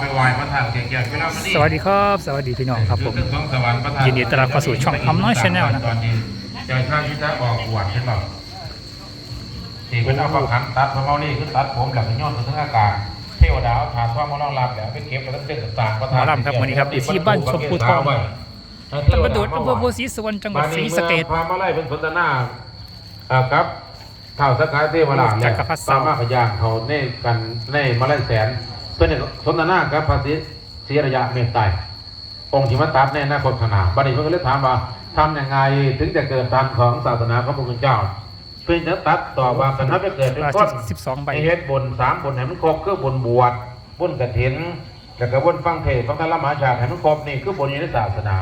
ไปไหว้พระธาตุเกียรติเวลามันนี่สวัสดีครับ สวัสดีพี่น้องครับผมอยู่เรื่องของสวรรค์พระธาตุยินดีต้อนรับเข้าสู่ช่องคำน้อย Channel นะครับตอนนี้เจ้าชาติที่จะออกบวชใช่ป่ะที่เป็นเอาประคันตัดพระเมาลี่ขึ้นตัดผมแล้วก็ย้อนขึ้นอากาศเทวดาเอาถาดท่อมารองรับแล้วไปเก็บแล้วก็เส้นต่างๆพระหมอลำครับวันนี้ครับอยู่ที่บ้านชมพูทองตำบลโดดอำเภอโพธิ์ศรีสุวรรณจังหวัดศรีสะเกษพามาไล่เป็นสนทนาอ่าครับเท่าสกายเทวราชจักรพรรดิตามมาพยานเขาเน่กันเน่มาไล่แสน ตัวนี้สนทนากับพระศรีศรีระยะเมตไตรองค์ที่มาตัดในอนาคตข้างหน้าบัดนี้เพิ่นก็เลยถามว่าทำยังไงถึงจะเกิดตามของศาสนาพระพุทธเจ้าเพื่อจะตัดต่อว่ากันถ้าไปเกิดเป็นราคชินนีสิบสองใบไอเฮ็ดบนสามบนให้มันครบคือบนบวชบนกฐินแล้วก็บนฟังเทศน์ฟังธรรมหาชาติให้มันครบนี่คือบนอยู่ในศาสนา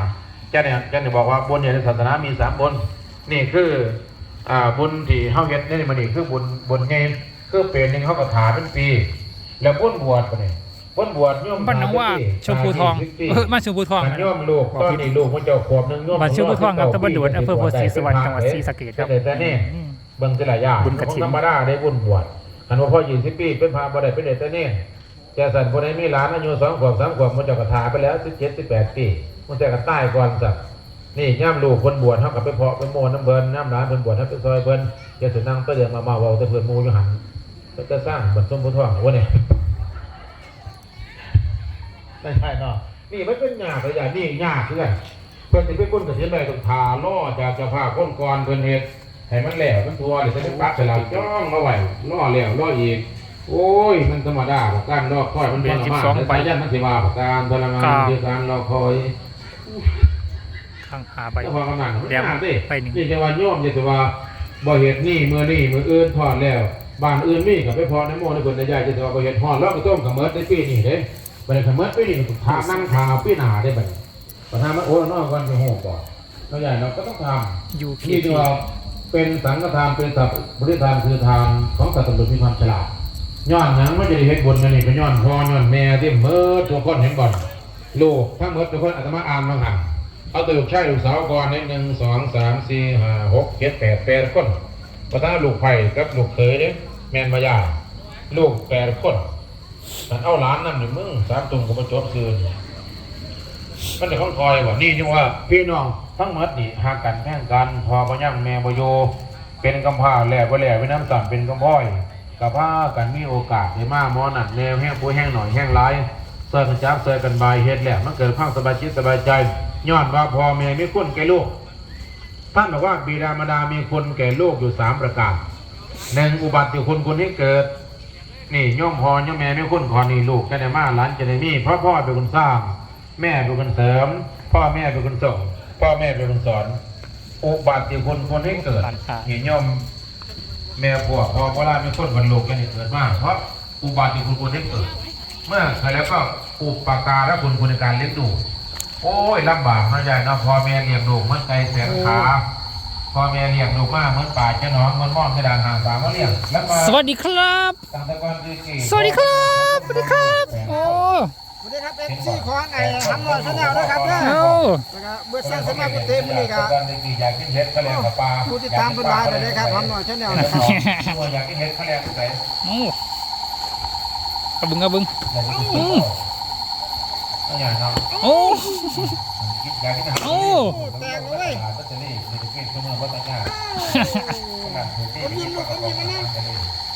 เจ้าเนี่ยเจ้าเนี่ยบอกว่าบนอยู่ในศาสนามีสามบนนี่คืออ่าบุญที่เฮาเฮ็ดนี่มันนี่คือบุญบุญไงคือเป็นหนึงเฮาก็ถาเป็นปี แล้วบุญบวชปะนี่บุญบวชโยมบ้านหนองว่าชมพูทองเออบ้านชมพูทองมันโยมลูกตอนนี้ลูกมันเจ้าขวบหนึงโยมบ้านชมพูทองครับตำบลโดดอำเภอโพธิ์ศรีสุวรรณจังหวัดศรีสะเกษครับแต่นี่อืมเบิ่งแต่ละอย่างบุญกฐินธรรมดาได้บุญบวชอันว่าพ่อยี่สิบปีเป็นพระบ่ได้เป็นเด็กแต่นี่แต่สันคนไหนมีหลานอายุสองขวบสามขวบมันเจะกระทาไปแล้วสิบเจ็ดสิบแปดปีมันจะกระต้ายก่อนสักนี่ย่ามลูกคนบวชเท่ากับไปเพาะไปโมนน้ำเบินน้ำหลานเพิ่นบวชให้ไปซอยเพิ่นจะสุนั่งก็เดินมาเมาเบาแต่เพิ่นหมูอยู่หันก็จะสร้างบัตรสมบูรณ์ทองวะเนี่ย ไม่ใช่เนาะนี่มันเป็นยากเลยอย่างนี่ยากคือกันเพิ่นสิไปก้นกระเทียมได้ต้องทาล่อจากจะพาก้นก่อนเพิ่นเฮ็ดให้มันแล้วมันทัวเดี๋ยวจะได้ปักใส่หลังจ้องมาไว้ล่อแล้วล่ออีกโอ้ย มันธรรมดาประการรอคอยมันเป็นธรรมดาแต่สายยันมันสิว่าประการทรมานคือการรอคอยข้างหาใบแล้วพอกำนันมันแดงยากดิไปหนึ่งนี่จะว่าโยมจะสิว่าบ่เฮ็ดนี่มื้อนี่มื้ออื่นทอดแล้วบ้านอื่นมีก็ไปพอในโมในเพิ่นได้ยายจะสิว่าบ่เฮ็ดฮอดแล้วก็ต้มกับเมิดในปีนี้เด้ บ่ได้กับเมิดปีนี้มันทานั่งทาปีหน้าได้บัดนี้ปัญหามันโอ้ยน้อยกันไปโหก่อนเราใหญ่เราก็ต้องทำยูพีนี่ที่ว่าเป็นสังฆทานเป็นสัพบริทานคือทานของสัตว์ตำรวจมีความฉลาดย้อนหนังไม่จะได้เฮ็ดบุญกันนี่เป็นย้อนพ่อย้อนแม่ที่เมื่อตัวคนเห็นบ่อนลูกทั้งหมดตัวคนอาตมาอ่านมาหันเอาตัวลูกชายลูกสาวก่อนเนี่ยหนึ่งสองสามสี่ห้าหกเจ็ดแปดแปดคนประธานลูกไผ่กับลูกเขยเนี่ยแม่นมายาลูกแปดคน แต่เอาหลานนั่นหนึ่งมึงสามตุ่มกับประจบคืนมันจะของคอยว่านี่จังว่า พี่น้องทั้งหมดนี่หากกันแข่งกันพอบ่ยังแม่บโย เป็นกำพร้าแหล่บ่แหล่ไว้น้ำสั่นเป็นกำพ้อยกับผ้ากันมีโอกาสได้มาหมอนัดแนวแห้งผู้แห้งหน่อยแห้งหลายเสิร์กันจับเสิร์กันบายเฮ็ดแหละมันเกิดความสบายจิตสบายใจย้อนว่าพ่อแม่มีคุณแก่ลูกท่านบอกว่าบิดามารดามีคุณแก่ลูกอยู่สามประการหนึ่งอุบัติคุณคนที่เกิด นี่ย่อมพอย่อมแม่ไม่คุ้นขอนี่ลูกจะได้มาหลานจะได้มีเพราะพ่อเป็นคนสร้าง แม่เป็นคนเสริม พ่อแม่เป็นคนส่ง พ่อแม่เป็นคนสอนอุบัติคุณคนให้เกิดนี่ย่อมแม่พวกพอเวลาไม่คุ้นวันลูกจะได้เกิดมากเพราะอุบัติคุณคนให้เกิด เมื่อเคยแล้วก็อุปการะคุณคุณในการเลี้ยงดูโอ้ยลำบากนะยายเนาะพ่อแม่เลี้ยงลูกเหมือนไก่แสนขา พ่อแม่เลี้ยงลูกมากเหมือนป่าเจ้าหนอนเหมือนม่อนกระดานหางสามมาเลี้ยงแล้วมาสวัสดีครับ ต่างตะกอนคือกี่สวัสดีครับ สวัสดีครับ โอ้สวัสดีครับเอฟซีของไอ้ทำหน่อยชาแนลด้วยครับเด้อโอ้แล้วก็เบอร์ซันสมากุเทมุนีครับตะกอนคือกี่อยากกินเห็ดเขาเรียกกับปลาผู้ติดตามเพิ่นหลายเลยนะครับทำหน่อยชาแนลนะครับอยากกินเห็ดเขาเรียกใส่โอ้กระบึงกระบึงอยากกินเห็ดก็อย่างนั้นโอ้อยากกินอาหารแตกเลยก็จะรีบจะกินชั่วโมงวัฒนธรรมขนาดถูกที่ที่ากกระป๋อง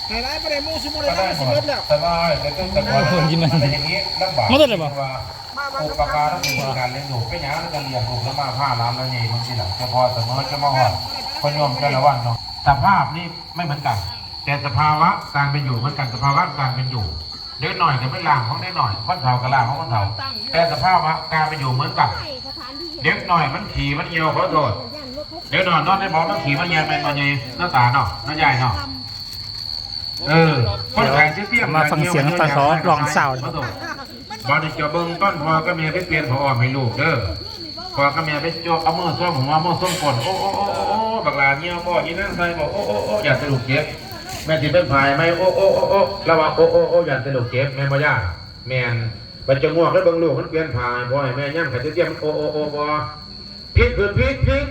ไฮไดี๋ยวมูสิมูเลก็ยได้นะหมสิดเบิดแล้วสบายแต่ต้องตะกอนแต่อย่างนี้ลำบากมาได้เลยบ่ว่ามาบ้านอุทุกปการะคือการเลี้ยงลูกก็อย่างนั้นจะเลี้ยงลูกแล้วมาผ้าล้ำแล้วนี่บางทีหลังจะพอเสมอจะมาหอดคนยอมกันละวันเนาะสภาพนี่ไม่เหมือนกัน แต่สภาวะการเป็นอยู่เหมือนกันสภาวะการเป็นอยู่ เด็กหน่อยกับไม่ล่างของเด็กหน่อยคนเฒ่ากับล่างของคนเฒ่าแต่สภาวะการเป็นอยู่เหมือนกันเด็กหน่อยมันขี่มันเหี่ยวขอโทษเด็กหน่อยนอนในบ่อมันขี่มันเหี่ยวเป็นตอนนี้หน้าตาเนาะหน้าใหญ่เนาะเออคนแข่งเตี้ยๆมาฟังเสียงตอนเขาลองเศร้าขอโทษบอลจะเบิ่งต้นพอก็เมียไปเปลี่ยนพอออกให้ลูกเด้อพอก็เมียไปโจกเอามือส้มหัวมือส้มก้นโอ้โอ้โอ้โอ้โอ้บักลาเงี้ยวบ่อีนั่นใส่บอกโอ้โอ้โอ้อย่าสนุกเก็บ แม่สิเป็นพายไหมโอ้โอ้โอ้โอ้ระวังโอ้โอ้โอ้อย่าสนุกเก็บแม่บ่ย่าแม่นบัดจะง่วงแล้วบิ่งลูกมันเปลี่ยนพายบ่ให้แม่ย่ำขัดเตี้ยมโอ้โอ้โอ้บ่พลิกขึ้นพลิกพลิก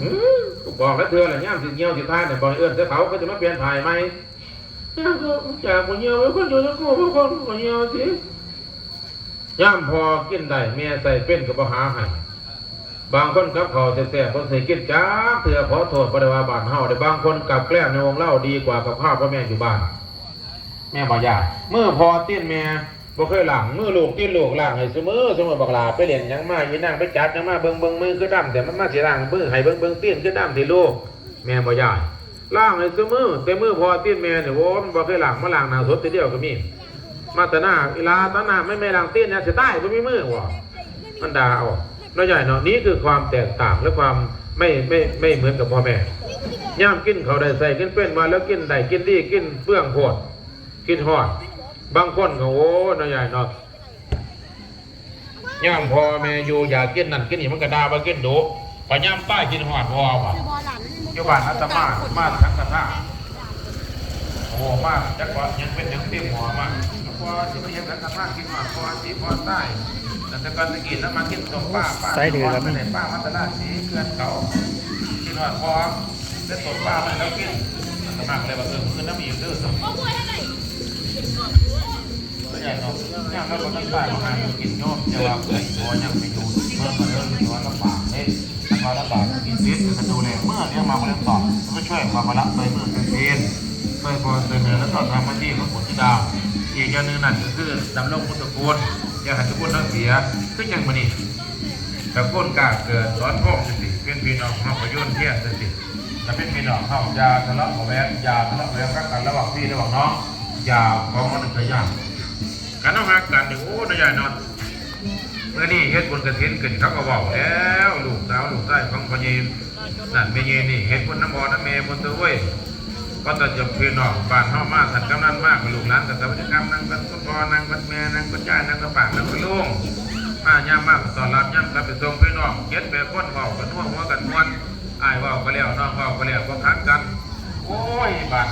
อื้อบอกแล้วเธอแหละย่ำสิเงี้ยวสิพายเนี่ยบ่ให้เอื้อนเสือเขาก็จะมาเปลี่ยนพายไหมย่างก็จากคนเหี่ยวไว้คนอยู่ทั้งคู่พวกคนคนเหี่ยวสิย่ามพอกินได้เมียใส่เป็นกับหาให้ บางคนกับเขาแซ่บๆบ่ใส่กินจ้าเถื่อขอโทษบ่ได้ว่าบานเฮาได้บางคนกับแกล้มในวงเล่าดีกว่ากับข้าวพ่อแม่อยู่บ้าน แม่บอกยาเมื่อพอเตี้ยนแม่บ่เคยหลังเมื่อลูกเตี้ยนลูกหลังให้เสมอเสมอบักลาไปเล่นยังมายีนั่งไปจัดยังมาเบิ่งเบิ่งมือคือดำแต่มันมาสิล้างมือให้เบิ่งเบิ่งเตี้ยนคือดำที่ลูกแม่บ่ยาล้างให้เสมอแต่มือพอเตี้ยนแม่เนี่ยโว้มันบ่เคยหลังมาล้างหนาสดทีเดียวก็มี มาแต่หน้าเวลาตอนหน้าไม่แม่หล้างเตี้ยนเนี่ยสิตายบ่มีมือว่ะมันด่าเอ น้อยใหญ่เนาะนี่คือความแตกต่างและความไม่ไม่ไม่เหมือนกับพ่อแม่ย่ามกินเขาได้ใส่กินเป็นมาแล้วกินได้กินดีกินเปลืองโพดกินหอด บางคนก็โอ้น้อยใหญ่เนาะย่ามพ่อแม่อยู่อยากกินนั่นกินนี่มันก็ดาว่ากินดุพอย่ามป้ายกินหอดพอว่ะยู่บ้านอาตมามาทั้งกระทะโอ้มาจักว่ายังเป็นยังเต็มหัวมาก พอสิมาเห็นทั้งกระทะกินหอดพอสิพอใต้แต่ต่ก่อนตะกี้แล้วมากินต้มป้าป้าใส่เดือดแล้วม่ได้ป้ามัตตนาสีเกลือนเขากินหอดพอได้ต้มป้าไปแล้วกินอาตมาก็เลยว่าเออมือน้ำมีอยู่เด้อสมตัวใหญ่เนาะย่างแล้วก็ต้องใส่มาหากินโยมจะว่าเอ้ยพอยังไม่อยู่เมื่อมาเริ่มย้อนลำบากเฮ้ยทำมาลำบากกินเสียจะดูแลเมื่อเรียกมาเรื่องต่อก็ช่วยมามารับไปเมื่อเป็นเพียนช่วยพอเสนอแล้วก็ทำหน้าที่ของผลที่ดาว อีกอย่างหนึ่งนั่นก็คือดำรงพุทธคุณอย่าหันทุกคนทั้งเสียก็ยังมานี่แต่ก้นกาเกิดสอนพ่อสติเป็นพี่น้องมาประยุนเที่ยงสติถ้าเป็นพี่น้องเข้าอย่าทะเลาะเบาแว้งอย่าทะเลาะเบาแวงกันระหว่างพี่ระหว่างน้องอย่าของมันจะยากกันต้องหักกันนี่โอ้นายใหญ่นอนเมื่อนี่เฮ็ดบนกระถินขึ้นเขาก็บอกแล้วลูกสาวลูกชายของพ่อเยนนั่นแม่เยนนี่เฮ็ดบนน้ำบอน้ำแม่บนตัวเว้ย ก็จะจบพี่น้องบ้านเฮามาสันกำนันมากลูกหลานกับสวัสดิกรรมนั่งกันคุณพ่อนั่งกันแม่นั่งกันยายนั่งกันปากนั่งกันลุงมาย่ามากตอนรับย่ำกลับไปส่งพี่น้องเฮ็ดแบบคนเว้ากันนัวหัวกันมวนอายเว้าก็แล้วน้องเว้าก็แล้วก็คัดกัน โอ้ยบ้าน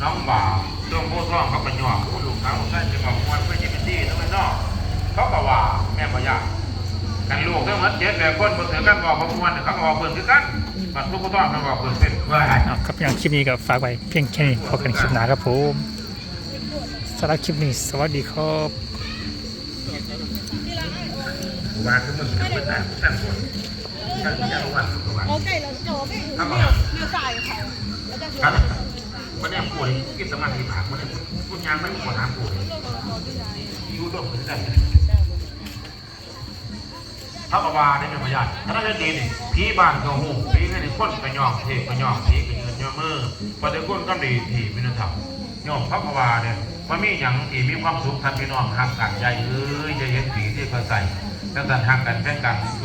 น้องบ่าวช่วงผู้ท้องเขาก็หยอกผู้ลูกเขาใช่จะบอกมวนเพื่อจะเป็นดีนะไม่นอกเขาก็ว่าแม่บ่อยาก กันลูกทั้งหมดเจ็ดแปดคนบนเสือกันบอกเขามวนเขาก็บอกเพื่อนคือกันบัดผู้ผู้ท้องเขาบอกเพื่อนเป็นว่าเอาครับอย่างคลิปนี้ก็ฝากไว้เพียงแค่นี้พบกันคลิปหน้าครับผมสำหรับคลิปนี้สวัสดีครับว่าคือมึงเป็นแต่แต่คนกันยังวันทุกวันโอเคเราโจไปถึงเดียวเดียวใส่เขาแล้วจะชวครับนวันนี้ป่วยกินสมาธิผ่านวันนี้พูดยางไม่ปวดหางป่วยอยู่ต้องถึงได้ ท้าบว่าได้เป็นพยานถ้าได้ดีนี่ผีบ้านก็หูผีนี่นี่คนก็ยองเทกก็ยองผีก็ยืนยอมือพอได้คนก็ดีที่พินธรรมยอมพระบวาเนี่ยมันมีอย่างที่มีความสุขท่านพี่น้องหักกันใหญ่เอ้ยจะเห็นผีที่เขาใส่ตั้งแต่หักกันแค่กัน